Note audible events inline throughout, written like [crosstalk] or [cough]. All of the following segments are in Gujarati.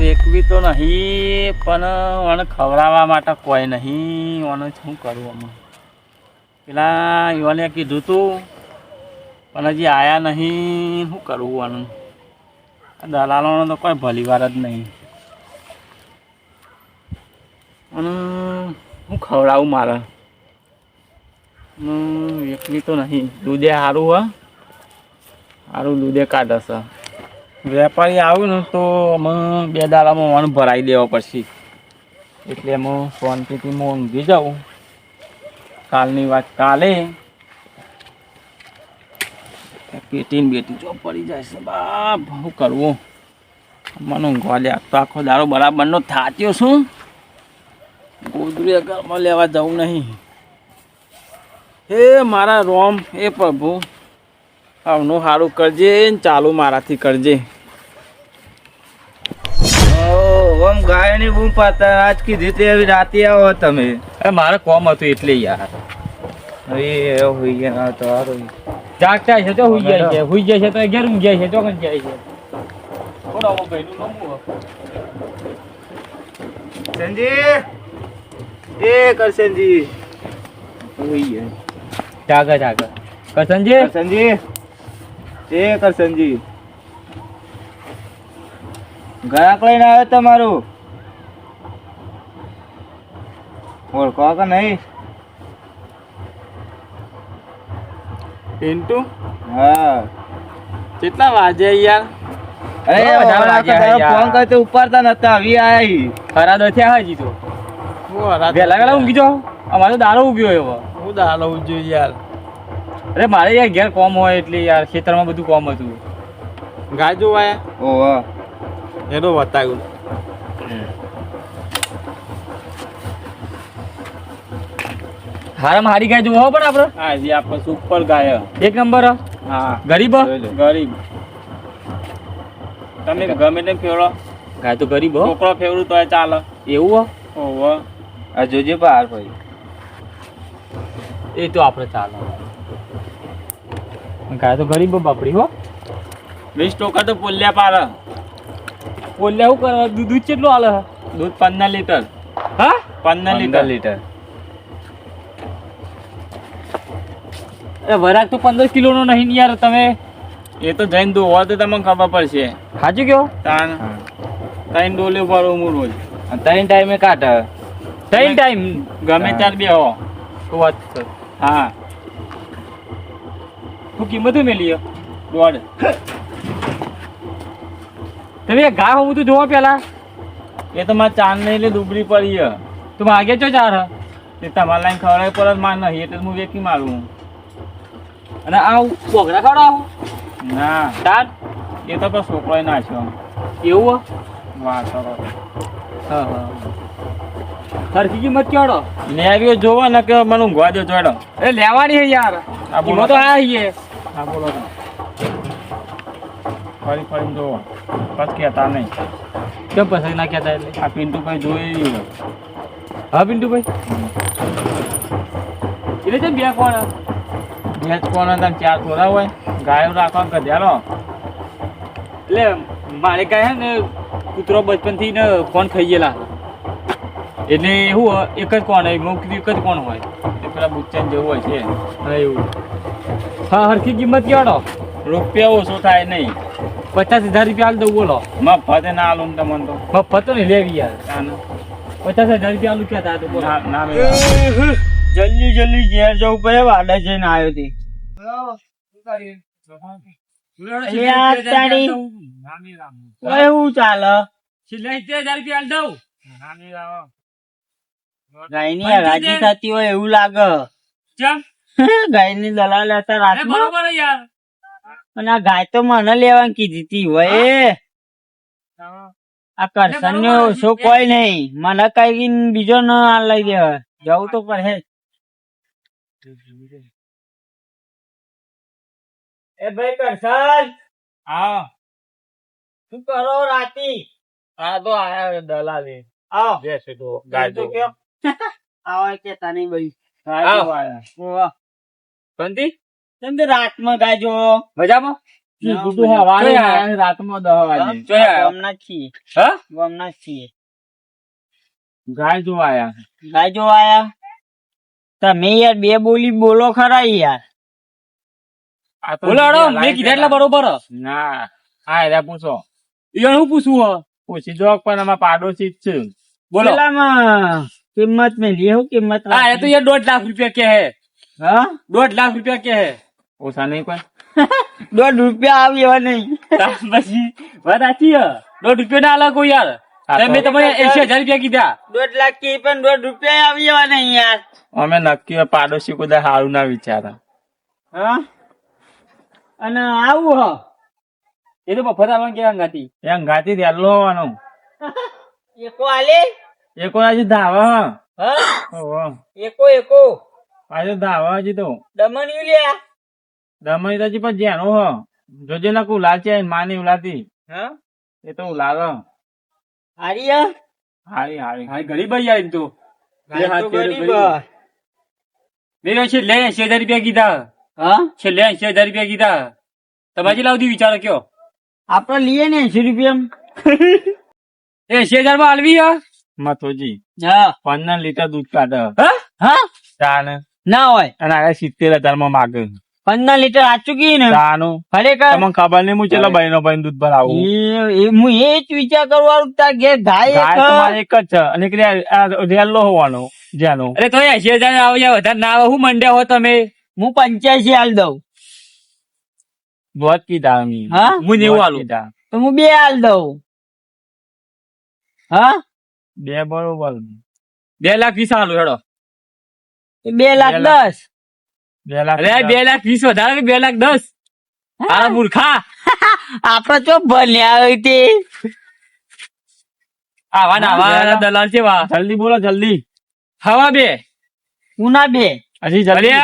વેકવી તો નહીં, પણ ઓને ખવડાવવા માટે કોઈ નહીં. ઓને શું કરવું આમાં? પેલા યોને કીધું તું, પણ હજી આયા નહીં. શું કરવું આનું દલાલોનો તો કોઈ ભલી વાર જ નહીં. અને હું ખવડાવું મારે? વેકવી તો નહીં. દૂધે સારું હા. સારું દૂધે કાઢે છે. વેપારી આવ્યું ને તો અમે બે દાડામાં વણ ભરાઈ દેવા પડશે. એટલે અમે શાંતિથી હું ઊંઘી જાઉં. કાલની વાત કાલે. પેટીને બેટી જો પડી જાય છે. બાપ શું કરવું? મને ઊંઘવા તો આખો દારો બરાબરનો થાચ્યો છું. ગોદરી ઘરમાં લેવા જવું નહીં. હે મારા રોમ એ પ્રભુ. આવનું સારું કરજે ને ચાલુ મારાથી કરજે. ઓમ ગાયની બૂમ પાતા આજ કીધી તે આવી રાતે આવો તમે. અરે મારે કોમ હતું એટલે યાર. એ હોઈ ગયા તો હારું. જાગતા છે તો હોઈ જાય છે. હોઈ જાય છે તો ઘેર ઊંઘ જાય છે તો કઈ જાય છે. થોડા ઓ ભાઈનું નમવું સંજી એ કરસનજી હોઈ ગયા. જાગા જાગા. કરસનજી કરસનજી એ કરશનજી ગ્રાહક લઈને આવ્યો તમારું? ઓળખો કે નહીં? પિન્ટુ? હા. કેટલા વાગે યાર? અરે વધારે. ફોન કરતો ઉપાડતા નતા આવી આયા ખરા દો થયા હજી તો. વેલા વેલા ઊંઘી જાઓ. અમારે તો દાડો ઉગ્યો એવો. હું દાડો ઉગ્યો યાર. અરે મારે યાર ઘેર કોમ હોય એટલે યાર ખેતરમાં બધું કોમ હતું. ગાય જોવાયા ઓહો. એનો બતાવ્યું હારામાં હારી ગાય જોવો પણ આપણે. હા જી આપણે સુપર ગાય. એક નંબર હા. ગરીબ ગરીબ. તમે ગમે તેમ ફેવડો ગાય તો ગરીબ હો. છોકરો ફેવડું તો ચાલે. એવું હો? ઓહો. આ જોજે બહાર ભાઈ. એ તો આપણે ચાલે. ગાય તો ગરીબ બાપડી હો. વીસ ટોકા તો પોલ્યા પાર પોલ્યા શું કરવા? દૂધ દૂધ કેટલું હાલે દૂધ પંદર લીટર. હા? પંદર લીટર. લીટર. અરે વરાક તો પંદર કિલોનો નહીં યાર તમે એ તો જઈને હોય તો તમને ખબર પડશે. સાચું કયો તાન ત્રણ ડોલે ભરું હું રોજ. ત્રણ ટાઈમે કાઢ. ત્રણ ટાઈમ? ગમે ત્યારે બે હો શું વાત છે? હા. શું કિંમત મેલી દોઢ તમે ગા હું તું જોવો પેલા. એ તો મારે ચાંદ નહીં એટલે દુબળી પડી છે. તું માગે છો ચાર? એ તમારે લાઈન ખવડાવી પર જ માર નહીં એટલે હું વેકી મારું. અને આ બોગડા ખવડાવો ના. તાર? એ તો પણ છોકરો છો એવું વાત હા હા. સરખી કિંમત કેવડો લેવી જોવો ને કે મને ઊંઘવા દો ચોડો એ લેવાની હે યાર. બોલો. તો આ હે હા બોલો. ફરી ફરી જોવો. પછી કહેતા નહીં. કેમ પછી ના કહેતા એટલે? આ પિન્ટુભાઈ જોઈ હા પિન્ટુભાઈ? એટલે છે બે કોણ બે કોણ તમે ચાર થોડા હોય? ગાયો રાખવા ગધેડો. એટલે મારે ગાય હે ને કૂતરો બચપનથી ને કોણ ખાઈ ગયેલા. એટલે એવું એક જ કોણ હોય? મેં કીધું એક જ કોણ હોય? એ પેલા બુચ્ચન જેવું હોય છે. હા એવું. હા હરખી કિંમત કેવાડો? રૂપિયા ઓછો થાય નહીં. પચાસ હજાર રૂપિયા હાલ દઉં બોલો. મફત ના આલું તમને તો. મફત નહીં લેવી યાર. પચાસ હજાર રૂપિયા આલું ક્યાં તા ના જલ્દી જલ્દી ઘેર જવું પડે વાડા જઈને આવ્યો હતી યાર તારી. એવું ચાલે સિત્તેર હજાર રૂપિયા હાલ દઉં. ગાયની હરાજી થતી હોય એવું લાગે. ગાયની દલાલ હતા રાત બરોબર યાર. અને આ ગાય તો મને લેવાની કીધી હતી હોય. આ કરશન નો ઓછો કોઈ નહીં. મને કઈ બીજો ન આ લઈ દેવા જવું તો પડે એ ભાઈ કરશન. હા. શું કરો રાતી? આ તો આયા દલાલી. આવો. બેસે તો ગાય તો કેમ [laughs] આવો કે તાની ભાઈ. આવો. બંધી કેમ રાતમાં ગાય મજામાં? કીધું તું હવારે જોયા. આયા રાતમાં દહ વાગે ગામના છીએ હા? ગામના છીએ ગાય જોવા ગાય જો તમે યાર બે બોલી બોલો ખરા યાર. આ તો બોલો હેડો, બીજા મેં કીધા એટલે બરોબર. ના. હા એટલે પૂછો. યાર હું પૂછવું પૂછી જો પણ આમાં પાડોશી જ છે. બોલો. કિંમત મેં લી કિંમત હા એ તો યાર દોઢ લાખ રૂપિયા કે હે. હા? દોઢ લાખ રૂપિયા કે હે. ઓછા નહીં કોઈ? [laughs] દોઢ રૂપિયા આવી એવા નહીં. [laughs] પછી વાત સાચી દોઢ રૂપિયા ના કોઈ યાર. મેં તમને એસી હજાર રૂપિયા કીધા. દોઢ લાખ કે પણ દોઢ રૂપિયા આવી એવા નહીં યાર. અમે નક્કી પાડોશી કોઈ સારું ના વિચારા. હા? અને આવું હ? એ તો બફર આવવાનું કે અંગાતી એ અંગાતી રહેલો હોવાનો. એકો આલે? એકો આજે ધાવા હા. એકો એકો. આજે ધાવા હજી તો. દમણિયું લ્યા. દમણી તો પણ જેનો હ જોજે ના ઉલા છે માની ઉલાતી. હે? એ તો ઉલાર હારી હારી હારી. હારી ગરીબ યાર એમ તો. બે છે લે. હ. એસી હજાર રૂપિયા કીધા. હા? છેલ્લે એસી હજાર રૂપિયા કીધા. તમારે લાવતી વિચારો કયો. આપડે લઈએ ને એસી રૂપિયા એસી [laughs] હજારમાં આલવી હ? મથોજી હા. પંદર લીટર દૂધ કાઢે. હા? હા? ના હોય. અને આગળ સિત્તેર હજારમાં માગે. પંદર લીટર આચું કી ને. ચાનું ખરેખર? તમને ખબર નહીં હું ચેલો ભાઈ નો ભાઈ દૂધ ભરાવું? હું એ જ વિચાર કરવાનું તાર ઘેર ગાય ગાય એક જ છે. અને રેલો હોવાનો જેનો. અરે તો એસી હજાર આવે જાય વધારે ના આવે હું મંડ્યા હો તમે? હું પંચ્યાસી હાલ દઉં. દોધ કીધા હા? હું નેવું કીધા. તો હું બે હાલ દઉં. હા? બે બરોબર. બે લાખ વીસ આલું હેડો. તો બે લાખ બે લાખ. દસ. બે લાખ અરે બે લાખ વીસ વધારે બે લાખ દસ. આ મૂર્ખા. [laughs] આપડે ચો ભણ્યા હોય તે. આવા ને આવા દલાલ છે વા. જલ્દી બોલો જલ્દી. હવા બે. પૂના બે. હજી જલ્દી.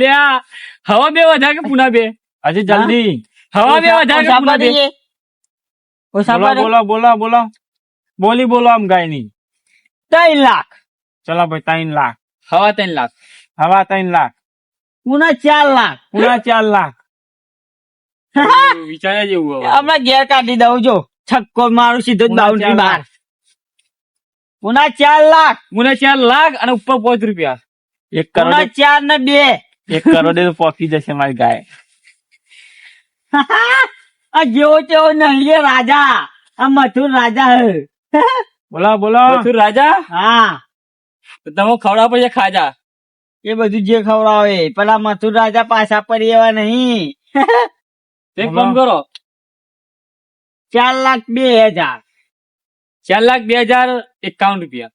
લ્યા હવા બે વધારે કે પૂના બે? હજી જલ્દી. હવા બે વધારે કે પૂના બે? બોલો બોલો બોલો બોલો. બોલી બોલો આમ ગાયની ત્રણ લાખ. ચલો ભાઈ ત્રણ લાખ. હવા ત્રણ લાખ. હવા ત્રણ લાખ ઉના ચાર લાખ પુના ચાર લાખ વિચારે જેવું હમણાં ઘેર કાઢી દઉં જો છક્કો મારું સીધો જ બાઉન્ડ્રી ચાર બહાર ઉના ચાર લાખ પુના ચાર લાખ અને ઉપર પાંચ રૂપિયા એક કરોડ ચાર ને બે એક કરોડ તો પોકી જશે મારી ગાય આ જેવો તેવો નલિયો રાજા આ મથુર રાજા હે બોલા બોલો મથુર રાજા હા તમે ખવડાવ પછી ખાજા એ બધું જે ખવડાવે પેલા મથુર રાજા પાછા પડી એવા નહીં એક. કામ કરો ચાર લાખ બે હજાર ચાર લાખ બે હજાર એકાવન રૂપિયા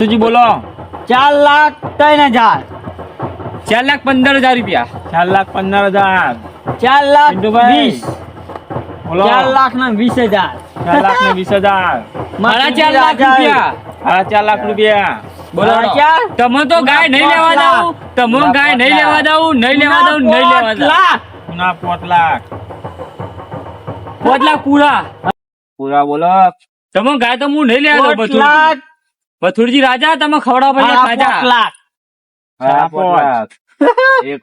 તુજી બોલો ચાર લાખ ત્રણ હજાર ચાર લાખ પંદર હજાર રૂપિયા ચાર લાખ પંદર હજાર ચાર લાખ વીસ ચાર લાખ ના વીસ હજાર ચાર લાખ ના વીસ હજાર મારા ચાર લાખ રૂપિયા મારા ચાર લાખ રૂપિયા બોલો તમે તો ગાય નહીં લેવા દઉં. તમે ગાય નહીં લેવા દઉં નહીં લેવા દઉં નહીં લેવા દઉં. ના પુના પાંચ લાખ પૂરા. પૂરા બોલો. તમે ગાય તો હું નહીં લેવા દઉં પાંચ બથુરજી રાજા તમે ખવડાવ પછી સાડા [laughs] લાખ સાડા પાંચ એક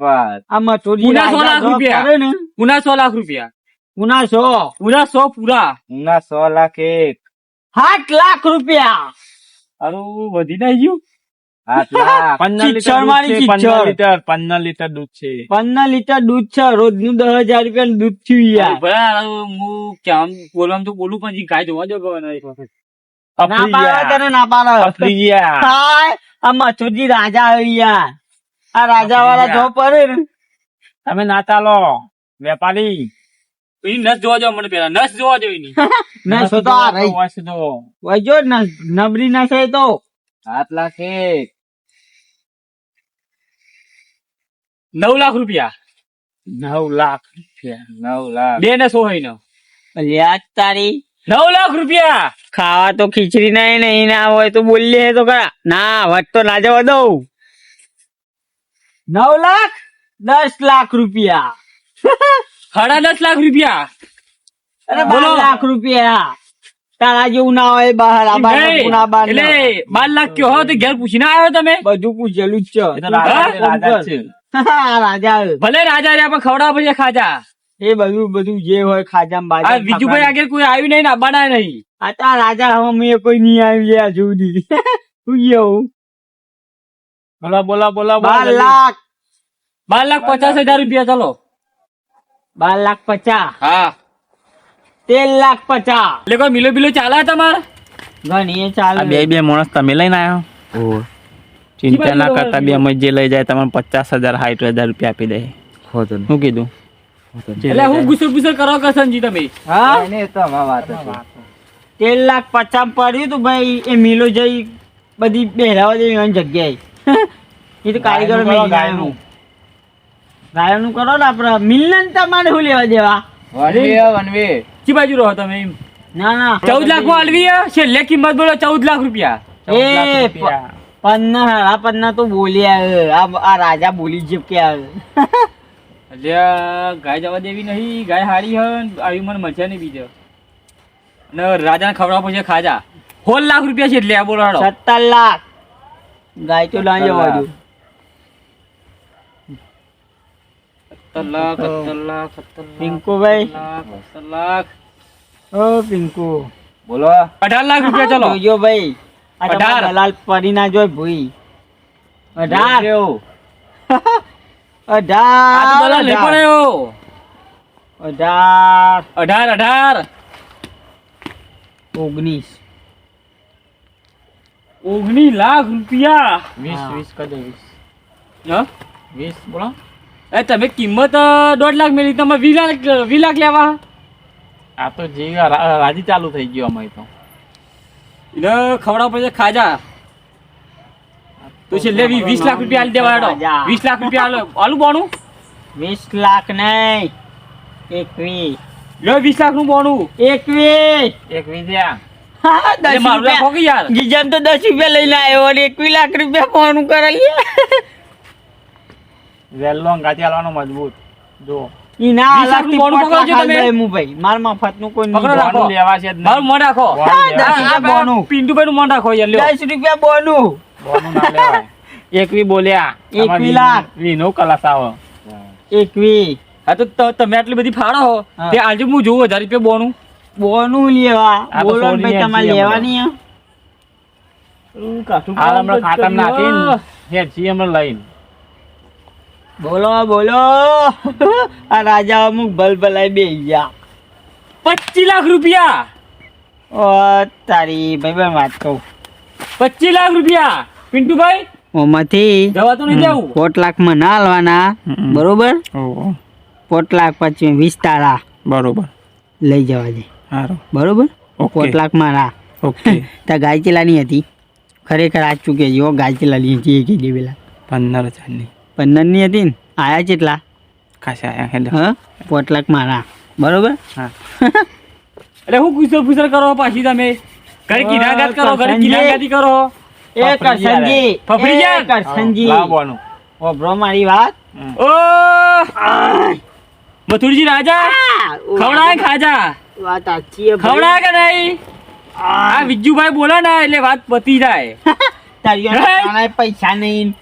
રાજા લાખ રૂપિયા. કરે ને. પૂરા સો લાખ રૂપિયા. પુના સો. પૂરા સો પૂરા. ના સો લાખ એક. સાત લાખ રૂપિયા. અરું વધી ના ગયું? પંદર લીટર દૂધ છે, પંદર. લીટર દૂધ છે. પંદર લીટર દૂધ છે રોજનું દસ હજાર રૂપિયા દૂધ થયું યાર. હું કેમ બોલવાનું તો બોલું પણ ગાય જોવા જો એક વખત ના પાડે તને ના આ મથુરજી રાજા યાર. આ રાજા વાળા જો પડે ને. તમે ના ચાલો. વેપારી. એની નસ જોવા જાવ મને પેલા નસ જોવા જો એની. [laughs] ના તો આ રહી. વાંચ દો. વજો ને નબળી ના છે તો. આઠ લાખ એક. નવ લાખ રૂપિયા. નવ લાખ રૂપિયા નવ લાખ. બે ને સો હોય ને તારી. નવ લાખ રૂપિયા. ખાવા તો ખીચડી ના નહીં ના હોય તો બોલીએ તો ખરા. ના વટ તો ના જવા દઉં. નવ લાખ? દસ લાખ રૂપિયા. [laughs] સાડા દસ લાખ રૂપિયા. અરે બોલો. બાર લાખ રૂપિયા. તારા જેવું ના હોય બહાર એટલે બાર લાખ કયો હો તો ઘેર પૂછીને આવ્યો તમે? બધું પૂછેલું જ છે. રાજા ભલે રાજા રહ્યા પણ ખવડાવ પછી ખાજા. એ બધું બધું જે હોય ખાજામ આ બાજા બીજુભાઈ આગળ કોઈ આવ્યું નહીં ના આબાના નહીં. આ તાર રાજા હવે મેં કોઈ નહીં આવી ગયા સુધી [laughs] શું કેવું બોલા બોલા બોલા બાર લાખ. બાર લાખ પચાસ હજાર રૂપિયા ચલો. બાર લાખ પચાસ. હા. તેર લાખ પચાસ. એટલે કોઈ મિલો બિલો ચાલે તમારે? ઘણી ચાલે. બે બે માણસ તમે લઈને આવ્યો ચિંતા ના કરતા બે અમે જે લઈ જાય તમને પચાસ હજાર સાઠ હજાર રૂપિયા આપી દે. શું કીધું? એટલે હું ગુસર ગુસર કરો કરશનજી તમે? હા? તેર લાખ પચાસ પડ્યું તું ભાઈ એ મિલો જઈ બધી દેવી એની જગ્યાએ. [laughs] એ તો કારીગરો મેં ગાયનું. ગાયનું કરો ને આપણે. મિલન તમારે શું લેવા દેવા? કી બાજુ રહો તમે એમ? ના ના. ચૌદ લાખમાં આલવી છે છેલ્લે કિંમત બોલો ચૌદ લાખ રૂપિયા. એ પન્ના હારા પન્ના તો બોલ્યા આ આ રાજા બોલી જીપ કે એટલે ગાય જવા દેવી નહીં. ગાય હારી હે આવી મને મજા નહીં બીજે. અને રાજાને ખવડાવ પછી ખાજા. સોળ લાખ રૂપિયા છે એટલે આ બોલો. સત્તર લાખ. ગાય તો ના જવા દો સત્તર લાખ સત્તર લાખ સત્તર લાખ, પિંકુભાઈ લાખ, ઓ પિંકુ. બોલો. અઢાર લાખ રૂપિયા ચલો. જોજો ભાઈ. અઢાર. દલાલ પડી ના જોય ભૂઈ. અઢાર. અઢાર. આ તો દલાલ નહીં અઢાર. અઢાર. અઢાર અઢાર. ઓગણીસ. ઓગણીસ લાખ રૂપિયા. વીસ વીસ કરી દે વીસ. હા? વીસ બોલો. એ તમે કિંમત દોઢ લાખ મેળવી તમે વી લાખ વી લાખ લેવા? આ તો જે રાજી ચાલુ થઈ ગયો અમે તો. એટલે ખવડાવ પછી ખાજા. તો છેલ્લે વીસ લાખ રૂપિયા આલી દેવા હેડો. વીસ લાખ રૂપિયા આલો. આલું બોનું વીસ લાખ નહીં. એકવીસ. લો વીસ લાખનું બોનું એકવીસ એક વિદ્યા હા, મારું કે યાર. ગીજામ તો દસ રૂપિયા લઈને આવ્યો અને એકવીસ લાખ રૂપિયા ફોન કરાવીએ વેલ્લો ગાતી મજબૂત. જો. ઈ ના વીસ લાખનું પકડો તમે. હું ભાઈ માર મફતનું કોઈ પકડો રાખો. લેવા છે મારું મોં રાખો. બોનું. પિન્ટુભાઈ નું મોં રાખો યાર લ્યો. 10 રૂપિયા બોનું. બોનું ના લેવાય. એકવી બોલ્યા. એકવી લાખ. વીનો કલાસ આવો. એકવી. હા તો તમે આટલી બધી ફાળો હો. તે આજે હું જોઉં હજાર રૂપિયા બોનું. બોનું લેવા. બોલો ભાઈ તમારે લેવાની હે? ઉં, કાઠું હાલ હમણાં ખાતર નાખીને હેડ છીએ હમણાં લઈને. બોલો બોલો. [laughs] આ રાજા અમુક ભલભલાઈ બે ગયા. પચીસ લાખ રૂપિયા? ઓ તારી ભાઈ ભાઈ વાત કહું. પચીસ લાખ રૂપિયા? પિન્ટુભાઈ? ઓમાંથી જવા તો નહીં જવું પોટ લાખમાં ના હાલવાના. બરોબર? પોટ લાખ પછી વીસ તારા બરોબર. લઈ જવા દે. સારું બરોબર. પોટ લાખમાં ના. ઓકે. [laughs] ત્યાં ગાય ચલાની હતી. ખરેખર આ ચૂકે જો ગાય ચલાની હતી એક પેલા પંદર હજારની. પંદરની હતી ને. આયા કેટલા? ખાસા આયા હેડ હ? લાખ મારા. બરોબર? હા. [laughs] એટલે હું ગુસ્સો ફુસર કરો પાછી તમે? ઘરે કિનાગાત કરો ઘર. કિનાગાતી કરો. એ કરસનજી ફફડી જા. કરસનજી લાવવાનું. ઓ બ્રો મારી વાત. ઓ! મથુરજી રાજા? ખવડાય ખાજા? વાત સાચી હે ખવડાય કે નહીં? આ વિજ્જુભાઈ બોલો ને એટલે વાત પતી જાય. [laughs] તારી પૈસા નહીં?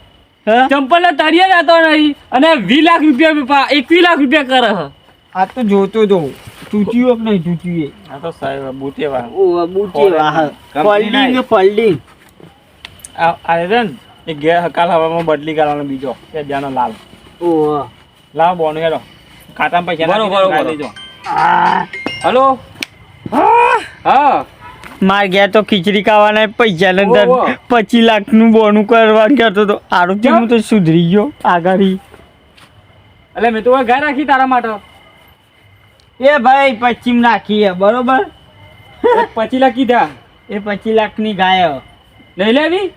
ચંપલ ના તળિયે જતો નહીં અને વીસ લાખ રૂપિયા એકવીસ લાખ રૂપિયા કરે હ. આ તો જોતો તો ચૂચ્યું કે નહીં ચૂચ્યું આ તો સાહેબ બુટેવા ઓ બુટી વાહ ફોલ્ડિંગ ફોલ્ડિંગ. આ આ રે એ ઘેર હકાલ હવામાં બદલી કરવાનો બીજો કે જાનો લાલ. ઓ લાવ બોન હેડો ખાતામાં પૈસા બરો, બરો, બરો. હલો? હા. માર ગયા તો ખીચડી ખાવાના પૈસા ને ઓહો. પચીસ લાખનું બોનું કરવા કહેતો તો આરોગ્ય? હું તો સુધરી ગયો આગળ એટલે મેં તો ઘર રાખી તારા માટે. એ ભાઈ પશ્ચિમ નાખી બરોબર? પચીસ લાખ કીધા. એ પચીસ લાખની ગાય. લઈ નહીં લેવી?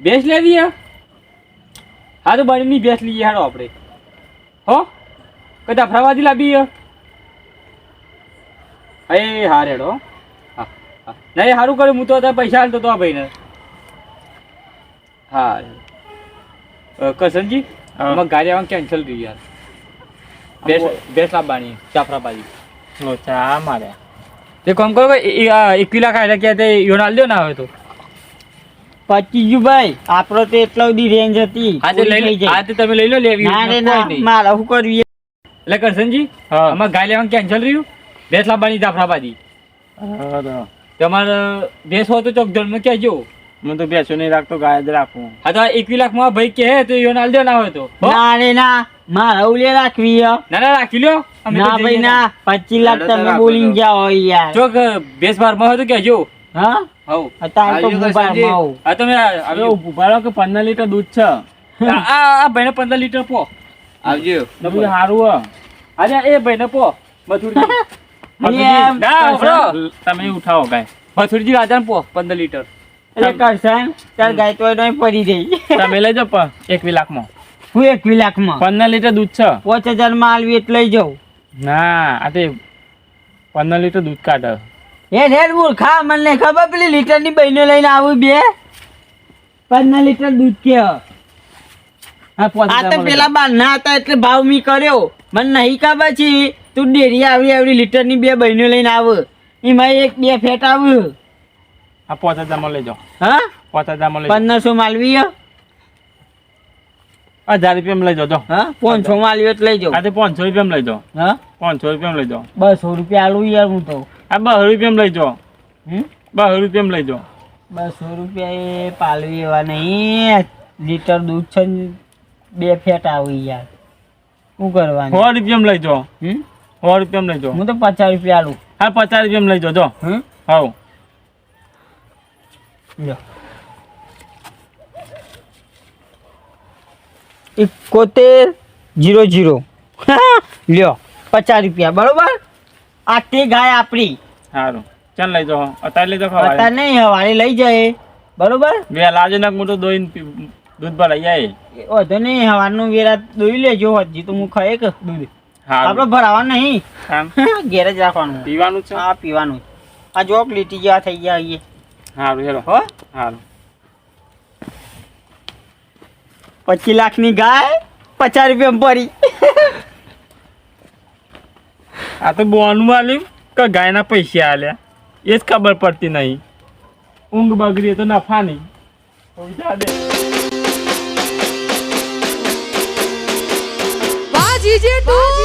ભેંસ લેવી હે તો બનીની બેસ લઈએ હાડો આપણે. હો? કદા ફરવાથી લાવી એ હેડો હા હા. નહીં સારું કર્યું. હું તો અત્યારે પૈસા હાલતો તો આ ભાઈને. હા. કરશનજી. આમાં ગાડી આવવાનું કેન્સલ કર્યું યાર. ભેંસ ભેંસ લાવવાની જાફરાબાદી લોચા માર્યા તે કોમ કરો એકવીલા આયલા ક્યાં તે યોન દો ના હોય તો. પચી ગયું ભાઈ આપડે તો એટલો બધી રેન્જ હતી. આજે લઈ લઈ. આજે તમે લઈ લો લેવી ના મારે શું કરવી એટલે કરશનજી અમારે ગાય લેવાનું કેન્સલ રહ્યું ભેંસ લાવવાની જાફરાબાદી તમારે ભેંસ હોય તો ચોક જન્મ કહેજો. હું તો ભેંસો નહીં રાખતો ગાય જ રાખું. હા તો એકવી લાખમાં ભાઈ કહે તો હાલ દો ના હોય તો? ના રે ના. મારે ઉલે રાખવી ના ના રાખી લ્યો. ના ભાઈ ના. પચીસ લાખ તમે બોલી ગયા હોય યાર. ચોક ભેંસ બારમાં હોય તો કહેજો. હા? હવ. અત્યારે તો આવજો મોબાઈલમાં કરશનજી. હા તમે હવે કે પંદર લીટર દૂધ છે? આ આ ભાઈને પંદર લીટર પો આવજો. સારું હે આજે એ ભાઈને પો કરશન, [laughs] તમે ઉઠાવો ગાય. મથુરજી રાજાને પો પંદર લીટર. એટલે કરશન તાર ગાય તો નહીં પડી રહી તમે લઈ જાઓ પ- લાખમાં હું એકવી લાખમાં પંદર લીટર દૂધ છે. પાંચ હજારમાં આલવી એટલે લઈ જાઉં. ના આ તે પંદર લીટર દૂધ કાઢે. એ રેડ મૂર્ખા મને ખબર પેલી લીટરની બહેનો લઈને આવું બે? પંદર લીટર દૂધ કે. આ તો પેલા બાર ના હતા એટલે ભાવ મી કર્યો. મને નહીં ખબર છે. તું ડેરી આવડી આવડી લીટરની બે બહેનો લઈને આવ. એમાં એક બે ફેટ આવ. આ પાંચ હજારમાં લઈ જાઓ. હા? પાંચ હજારમાં લઈ પંદરસો માલવી હજાર રૂપિયા લઈ જાઓ. હા? પાંચસો માલવી તો લઈ જાઓ. આજે પાંચસો રૂપિયામાં લઈ જાઓ. હા? પાંચસો રૂપિયામાં લઈ જાઓ. બસો રૂપિયા આલું યાર હું તો. આ બસો રૂપિયામાં લઈ જાઓ. હમ? બસો રૂપિયા લઈ જાઓ. બસો રૂપિયા એ પાલવી એવા નહીં. લીટર દૂધ છે બે ફેટ આવી યાર. શું કરવાનું? સો રૂપિયામાં લઈ જાઓ. હમ? સો રૂપિયા લઈ જાઓ. હું તો પચાસ રૂપિયા આલું. હા પચાસ રૂપિયા લઈ જાઓ જો. હમ? હવ એકોતેર જીરો જીરો. [laughs] લ્યો પચાસ રૂપિયા બરોબર? આ તે ગાય આપણી. સારું ચાલ લઈ જાઓ અત્યારે લઈ જાઓ અત્યારે નહીં હવારે લઈ જાય. બરોબર? બે લાજો નાખ મોટું દોઈને દૂધ ભરાઈ જાય વધુ નહીં હવારનું વેરા દોઈ લેજો હજી તો હું ખાય કે દૂધ. આપણે ભરાવાનું નહીં. ઘેર જ રાખવાનું. પીવાનું છે? હા પીવાનું. આ જો લીટી જેવા થઈ ગયા આવીએ સારું હેલો. હો? સારું પચીસ લાખની ગાય પચાસ રૂપિયા ભરી. આ તો બોનું આલ્યું કે ગાયના પૈસા આલ્યા. એ જ ખબર પડતી નહીં. ઊંઘ બગડી તો નફા નહીં. પૈસા દે બાજી જેટલું